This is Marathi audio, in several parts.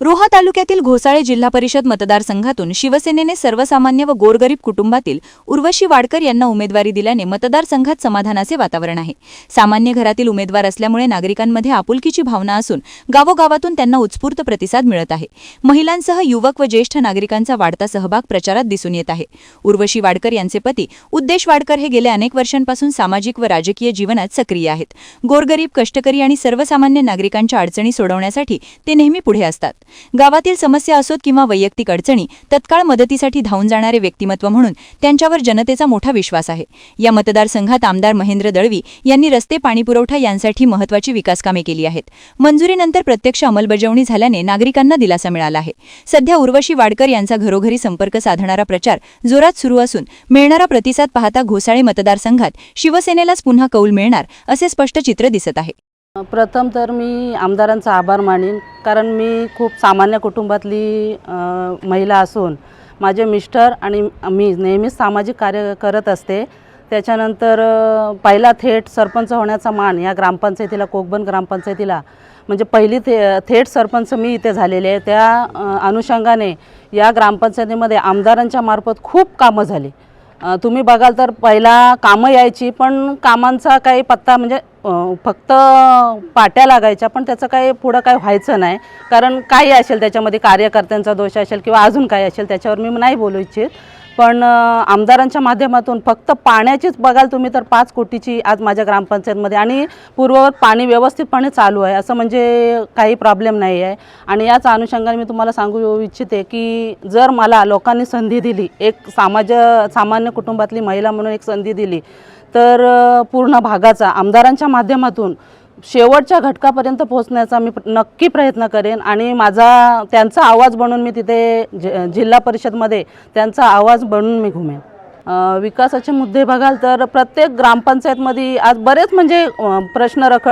रोहा तालुक्यातील घोसाळे जिल्हा परिषद मतदारसंघातून शिवसेनेने सर्वसामान्य व गोरगरीब कुटुंबातील उर्वशी वाडकर यांना उमेदवारी दिल्याने मतदारसंघात समाधानाचे वातावरण आहे. सामान्य घरातील उमेदवार असल्यामुळे नागरिकांमध्ये आपुलकीची भावना असून गावोगावातून त्यांना उत्स्फूर्त प्रतिसाद मिळत आहे. महिलांसह युवक व ज्येष्ठ नागरिकांचा वाढता सहभाग प्रचारात दिसून येत आहे. उर्वशी वाडकर यांचे पती उद्देश वाडकर हे गेल्या अनेक वर्षांपासून सामाजिक व राजकीय जीवनात सक्रिय आहेत. गोरगरीब कष्टकरी आणि सर्वसामान्य नागरिकांच्या अडचणी सोडवण्यासाठी ते नेहमी पुढे असतात. गावातील समस्या असोत किंवा वैयक्तिक अडचणी तत्काळ मदतीसाठी धावून जाणारे व्यक्तिमत्व म्हणून त्यांच्यावर जनतेचा मोठा विश्वास आहे. या मतदारसंघात आमदार महेंद्र दळवी यांनी रस्ते पाणीपुरवठा यांसाठी महत्वाची विकासकामे केली आहेत. मंजुरीनंतर प्रत्यक्ष अंमलबजावणी झाल्याने नागरिकांना दिलासा मिळाला आहे. सध्या उर्वशी वाडकर यांचा घरोघरी संपर्क साधणारा प्रचार जोरात सुरू असून मिळणारा प्रतिसाद पाहता घोसाळे मतदारसंघात शिवसेनेलाच पुन्हा कौल मिळणार असे स्पष्ट चित्र दिसत आहे. प्रथम तर मी आमदारांचा आभार मानेन कारण मी खूप सामान्य कुटुंबातली महिला असून माझे मिस्टर आणि मी नेहमीच सामाजिक कार्य करत असते. त्याच्यानंतर पहिला थेट सरपंच होण्याचा मान या ग्रामपंचायतीला कोकबन ग्रामपंचायतीला म्हणजे पहिली थे थेट सरपंच मी इथे झालेले आहे. त्या अनुषंगाने या ग्रामपंचायतीमध्ये आमदारांच्या मार्फत खूप कामं झाली. तुम्ही बघाल तर पहिला कामं यायची पण कामांचा काही पत्ता म्हणजे फक्त पाट्या लागायच्या पण त्याचं काही पुढं काही व्हायचं नाही. कारण काही असेल त्याच्यामध्ये कार्यकर्त्यांचा दोष असेल किंवा अजून काही असेल त्याच्यावर मी नाही बोलू इच्छित. पण आमदारांच्या माध्यमातून फक्त पाण्याचीच बघाल तुम्ही तर पाच कोटीची आज माझ्या ग्रामपंचायतमध्ये आणि पूर्ववत पाणी व्यवस्थितपणे चालू आहे असं म्हणजे काही प्रॉब्लेम नाही आहे. आणि याच अनुषंगाने मी तुम्हाला सांगू इच्छिते की जर मला लोकांनी संधी दिली एक समाज सामान्य कुटुंबातली महिला म्हणून एक संधी दिली तर पूर्ण भागाचा आमदारांच्या माध्यमातून शेवटच्या घटकापर्यंत पोहोचण्याचा मी प्र- नक्की प्रयत्न करेन आणि माझा त्यांचा आवाज बनून मी तिथे जिल्हा परिषदमध्ये त्यांचा आवाज बनून मी घुमेन. विकासाचे मुद्दे बघाल तर प्रत्येक ग्रामपंचायतमध्ये आज बरेच म्हणजे प्रश्न रख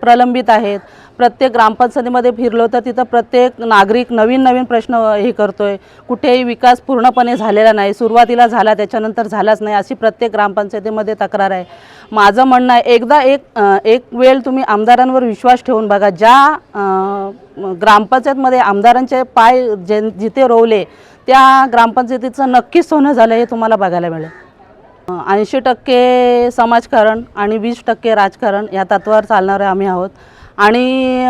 प्रलंबित आहेत. प्रत्येक ग्रामपंचायतीमध्ये फिरलो तर तिथं प्रत्येक नागरिक नवीन नवीन प्रश्न हे करतोय. कुठेही विकास पूर्णपणे झालेला नाही. सुरुवातीला झाला त्याच्यानंतर झालाच नाही अशी प्रत्येक ग्रामपंचायतीमध्ये तक्रार आहे. माझं म्हणणं आहे एकदा एक एक वेळ तुम्ही आमदारांवर विश्वास ठेवून बघा. ज्या ग्रामपंचायतमध्ये आमदारांचे पाय जे जिथे रोवले त्या ग्रामपंचायतीचं नक्कीच सोनं झालं हे तुम्हाला बघायला मिळेल. ऐंशी टक्के समाजकारण आणि वीस टक्के राजकारण या तत्वावर चालणारे आम्ही आहोत. आणि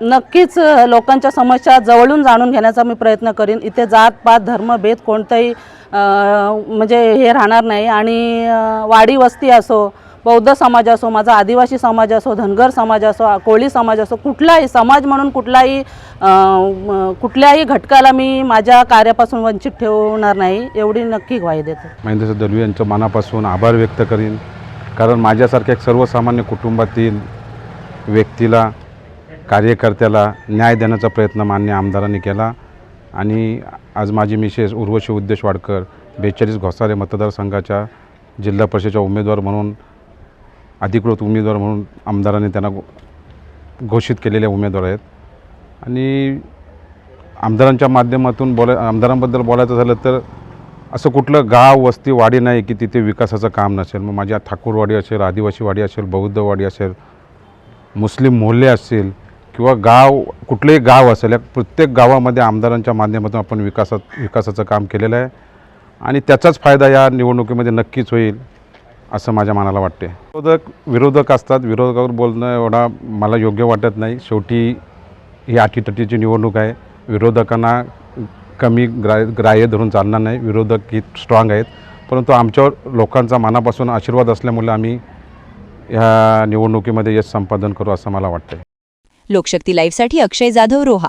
नक्कीच लोकांच्या समस्या जवळून जाणून घेण्याचा मी प्रयत्न करीन. इथे जात पात धर्म भेद कोणताही म्हणजे हे राहणार नाही. आणि वाडी वस्ती असो बौद्ध समाज असो माझा आदिवासी समाज असो धनगर समाज असो कोळी समाज असो कुठलाही समाज म्हणून कुठलाही कुठल्याही घटकाला मी माझ्या कार्यापासून वंचित ठेवणार नाही एवढी नक्की ग्वाही देते. महेंद्र दलवी यांचं मनापासून आभार व्यक्त करीन. कारण माझ्यासारख्या एक सर्वसामान्य कुटुंबातील व्यक्तीला कार्यकर्त्याला न्याय देण्याचा प्रयत्न मान्य आमदारांनी केला. आणि आज माझी मिसेस उर्वशी उद्देश वाडकर बेचाळीस घोसारे मतदारसंघाच्या जिल्हा परिषदेच्या उमेदवार म्हणून अधिकृत उमेदवार म्हणून आमदारांनी त्यांना घोषित केलेले उमेदवार आहेत. आणि आमदारांच्या माध्यमातून बोला आमदारांबद्दल बोलायचं झालं तर असं कुठलं गाव वस्ती वाडी नाही की तिथे विकासाचं काम नसेल. मग माझ्या ठाकूरवाडी असेल आदिवासी वाडी असेल बौद्धवाडी असेल मुस्लिम मोहल्ले असतील किंवा गाव कुठलंही गाव असेल या प्रत्येक गावामध्ये आमदारांच्या माध्यमातून आपण विकासात विकासाचं काम केलेलं आहे. आणि त्याचाच फायदा या निवडणुकीमध्ये नक्कीच होईल. असं माझ्या मनाला वाटते. विरोधक विरोधक असतात. विरोधकावर बोलणं एवढा मला योग्य वाटत नाही. शेवटी ही अटीतटीची निवडणूक आहे. विरोधकांना कमी ग्राह्य ग्राह्य धरून चालणार नाही. विरोधक ही स्ट्रॉंग आहेत. परंतु आमच्यावर लोकांचा मनापासून आशीर्वाद असल्यामुळे आम्ही ह्या निवडणुकीमध्ये यश संपादन करू असं मला वाटतं लोकशक्ती लाईव्हसाठी अक्षय जाधव रोहा.